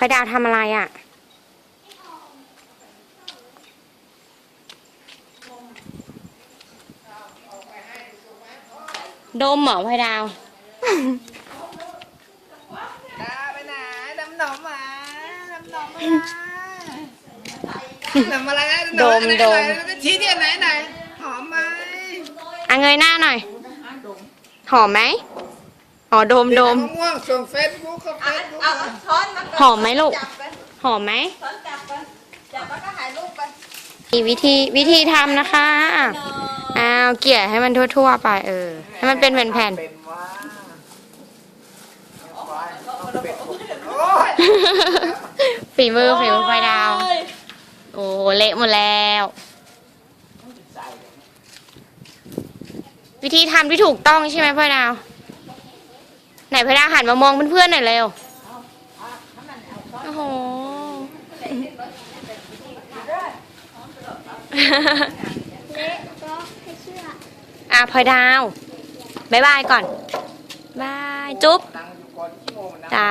พลอยดาวทำอะไรอะ ดมเหรอพลอยดาว ดาไปไหนดำหนมมาดำหนมมาดำอะไรนะดมดมชี้ที่ไหนไหนหอมไหมอะเงยหน้าหน่อย หอมไหม อ๋อดมดมมะม่วงส่งเฟซบุ๊กเขาเฟซบุ๊กเอาช้อนมาหอมไหมลูก จับไปหอมไหม ช้อนจับไปจับแล้วก็ถ่ายรูปไปมีวิธีวิธีทำนะคะอ้าวเกี่ยให้มันทั่วๆ ไปเออ ให้มันเป็นแผ่นเป็นว่าโอ้ยๆ ฝีมือฝีมือพลอยดาวโอ้เละหมดแล้ว วิธีทำที่ถูกต้องใช่ไหมพ่อดาวไหน พ่อดาหันมามองเพื่อนๆหน่อยเร็วโอ้โหอะพลอยดาวบายบายก่อน บาย จุ๊บจ้า